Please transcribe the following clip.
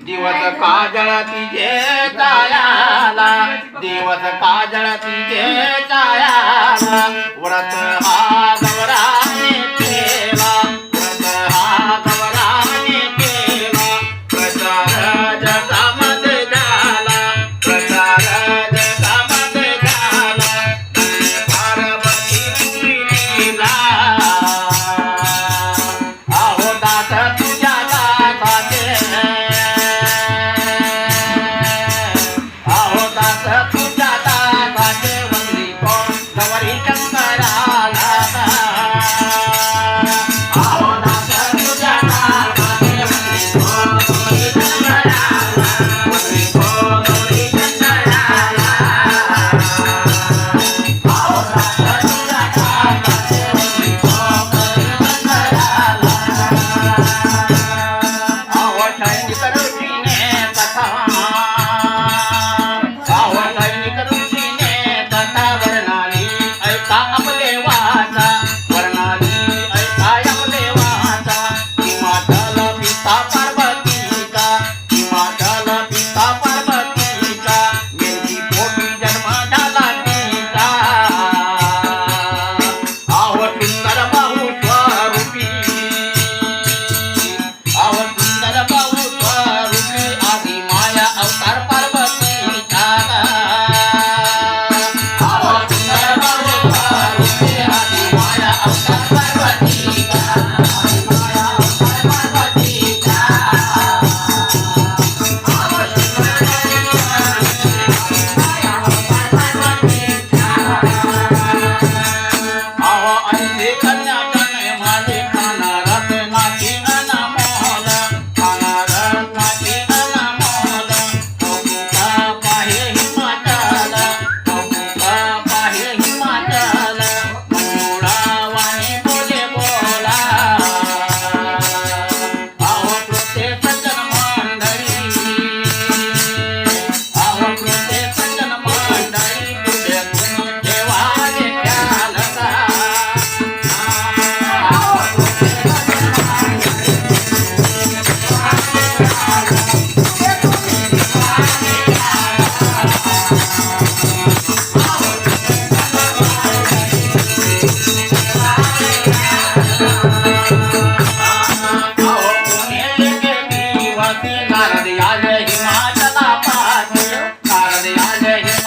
दिवस काजळ तिचे चायाला दिवस काजळ तिचे चायाला व्रत हा up. पाते नारद या जय हिमाचला पाते नारद या जय